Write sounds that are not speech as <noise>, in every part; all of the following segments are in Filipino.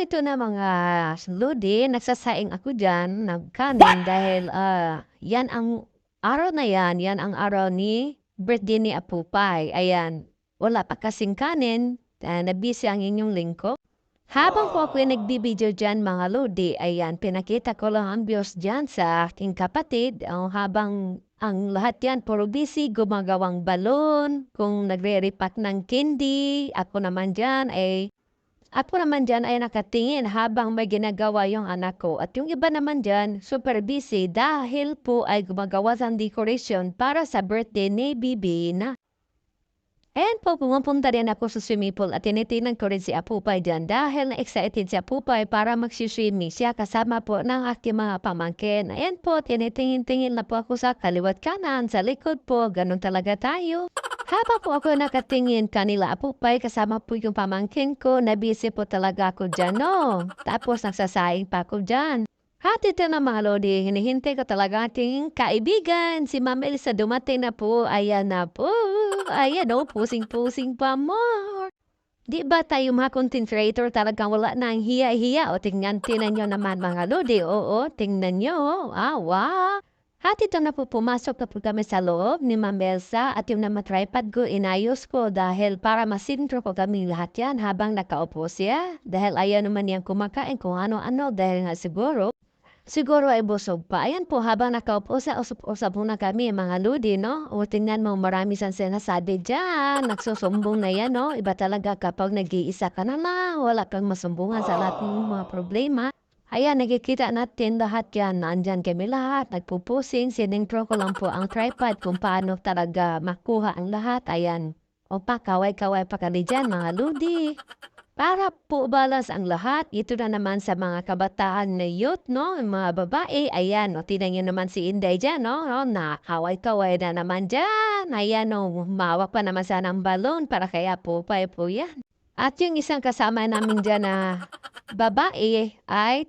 ito na mga lodi, nagsasaing ako dyan ng kanin <laughs> dahil ah, yan ang araw na yan, yan ang araw ni birthday ni Apupay. Ayan, wala pa kasing kanin, uh, nabisi ang inyong lingko. Habang po ako nagbibideo dyan mga lodi, ayan, pinakita ko lang ang Diyos dyan sa aking kapatid. Oh, habang ang lahat yan, puro busy, gumagawang balon, kung nagre-repack ng candy, ako naman dyan ay ako naman dyan ay nakatingin habang may ginagawa yung anak ko. At yung iba naman dyan, super busy dahil po ay gumagawa ng decoration para sa birthday ni Bibi na. And po, pumapunta rin ako sa swimming pool at tinitingnan ko rin si Apupay dyan dahil na-excited si Apupay para magsiswimming siya kasama po ng aking mga pamangkin. Ayan po, tinitingin-tingin na po ako sa kaliwat kanan, sa likod po, ganun talaga tayo. Habang po ako nakatingin kanila Apupay kasama po yung pamangkin ko, nabisi po talaga ako dyan, no? Tapos nagsasaing pa ako dyan. At ito na mga lodi, hinihintay ko talaga ating kaibigan. Si Ma'am Elsa dumating na po. Ayan na po. Ayan o, pusing-pusing pa more. Di ba tayo mga content creator talagang wala na ang hiya-hiya? O tingnan, tingnan nyo naman mga lodi. Oo, tingnan nyo. Ah, wow. At ito na po pumasok na po kami sa loob ni Ma'am Elsa at yung naman tripod ko inayos ko dahil para masintro ko kami lahat yan habang nakaupo siya. Dahil ayaw naman niyang kumakain kung ano-ano dahil nga siguro Siguro ay busog pa. Ayan po, habang nakaupo sa usap-usap muna kami, mga ludi, no? O tingnan mo, marami siyang sinasabi dyan. Nagsusumbong na yan, no? Iba talaga kapag nag-iisa ka na na, wala kang masumbungan sa lahat ng mga problema. Ayan, nakikita natin lahat yan. Nandyan kami lahat, nagpupusing. Sinintro ko lang po ang tripod kung paano talaga makuha ang lahat. Ayan. O pa, kaway-kaway pa kami dyan, mga ludi. Para po balas ang lahat, ito na naman sa mga kabataan na youth, no? Yung Mga babae, ayan, no? Tinan nyo naman si Inday dyan, no? no? Nakaway-kaway na naman dyan. Ayan, no? Mawak pa naman sana ng balon para kaya po pa po yan. At yung isang kasama namin dyan na babae ay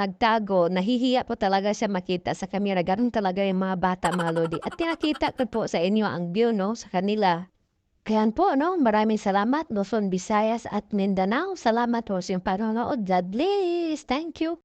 nagtago. Nahihiya po talaga siya makita sa kamera. Ganun talaga yung mga bata, mga lodi. At tinakita ko po sa inyo ang view, no? Sa kanila. Kaya po, no? Maraming salamat, Luzon, Visayas at Mindanao. Salamat po sa iyong panonood. God. Thank you.